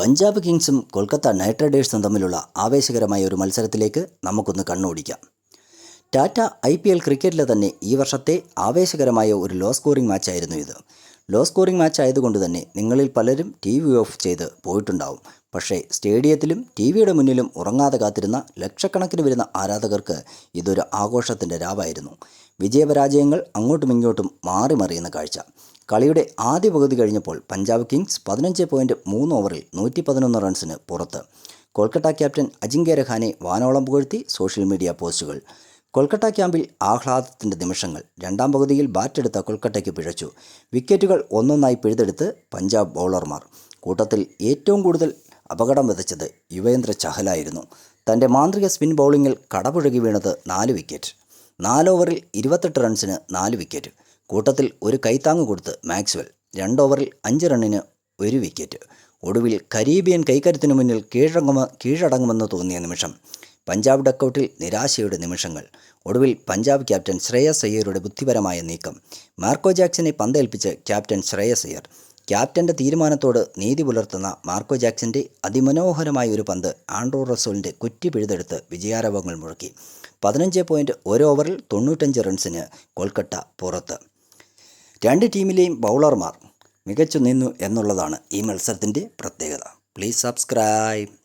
പഞ്ചാബ് കിങ്സും കൊൽക്കത്ത നൈറ്റ് റൈഡേഴ്സും തമ്മിലുള്ള ആവേശകരമായ ഒരു മത്സരത്തിലേക്ക് നമുക്കൊന്ന് കണ്ണോടിക്കാം. ടാറ്റ ഐ പി എൽ ക്രിക്കറ്റിലെ തന്നെ ഈ വർഷത്തെ ആവേശകരമായ ഒരു ലോ സ്കോറിംഗ് മാച്ചായിരുന്നു ഇത്. ലോ സ്കോറിംഗ് മാച്ച് ആയതുകൊണ്ട് തന്നെ നിങ്ങളിൽ പലരും ടി വി ഓഫ് ചെയ്ത് പോയിട്ടുണ്ടാവും. പക്ഷേ സ്റ്റേഡിയത്തിലും ടി വിയുടെ മുന്നിലും ഉറങ്ങാതെ കാത്തിരുന്ന ലക്ഷക്കണക്കിന് വരുന്ന ആരാധകർക്ക് ഇതൊരു ആഘോഷത്തിന്റെ രാവായിരുന്നു. വിജയപരാജയങ്ങൾ അങ്ങോട്ടും ഇങ്ങോട്ടും മാറി മറിയുന്ന കാഴ്ച. കളിയുടെ ആദ്യ പകുതി കഴിഞ്ഞപ്പോൾ പഞ്ചാബ് കിങ്സ് പതിനഞ്ച് പോയിന്റ് മൂന്ന് ഓവറിൽ നൂറ്റി പതിനൊന്ന് റൺസിന് പുറത്ത്. കൊൽക്കത്ത ക്യാപ്റ്റൻ അജിങ്ക്യ രഹാനെ വാനോളം പുകഴ്ത്തി സോഷ്യൽ മീഡിയ പോസ്റ്റുകൾ. കൊൽക്കത്ത ക്യാമ്പിൽ ആഹ്ലാദത്തിന്റെ നിമിഷങ്ങൾ. രണ്ടാം പകുതിയിൽ ബാറ്റെടുത്ത കൊൽക്കട്ടയ്ക്ക് പിഴച്ചു. വിക്കറ്റുകൾ ഒന്നൊന്നായി പിഴുതെടുത്ത് പഞ്ചാബ് ബൗളർമാർ. കൂട്ടത്തിൽ ഏറ്റവും കൂടുതൽ അപകടം വിതച്ചത് യുവേന്ദ്ര ചഹലായിരുന്നു. തന്റെ മാന്ത്രിക സ്പിൻ ബൗളിങ്ങിൽ കടപുഴകി വീണത് നാല് വിക്കറ്റ്. നാല് ഓവറിൽ ഇരുപത്തെട്ട് റൺസിന് നാല് വിക്കറ്റ്. കൂട്ടത്തിൽ ഒരു കൈത്താങ്ങ് കൊടുത്ത് മാക്സ്വെൽ രണ്ട് ഓവറിൽ അഞ്ച് റണ്ണിന് ഒരു വിക്കറ്റ്. ഒടുവിൽ കരീബിയൻ കൈക്കരുത്തിനു മുന്നിൽ കീഴടങ്ങുമ കീഴടങ്ങുമെന്ന് തോന്നിയ നിമിഷം പഞ്ചാബ് ഡക്കൌട്ടിൽ നിരാശയുടെ നിമിഷങ്ങൾ. ഒടുവിൽ പഞ്ചാബ് ക്യാപ്റ്റൻ ശ്രേയസ് അയ്യരുടെ ബുദ്ധിപരമായ നീക്കം. മാർക്കോ ജാക്സനെ പന്തേൽപ്പിച്ച് ക്യാപ്റ്റൻ ശ്രേയസ് അയ്യർ. ക്യാപ്റ്റന്റെ തീരുമാനത്തോട് നീതി പുലർത്തുന്ന മാർക്കോ ജാക്സന്റെ അതിമനോഹരമായ ഒരു പന്ത് ആൻഡ്രോ റസോലിന്റെ കുറ്റി പിഴുതെടുത്ത് വിജയാരവങ്ങൾ മുഴക്കി. പതിനഞ്ച് പോയിന്റ് ഒരു ഓവറിൽ തൊണ്ണൂറ്റഞ്ച് റൺസിന് കൊൽക്കത്ത പുറത്ത്. രണ്ട് ടീമിലെയും ബൗളർമാർ മികച്ചു നിന്നു എന്നുള്ളതാണ് ഈ മത്സരത്തിന്റെ പ്രത്യേകത. Please subscribe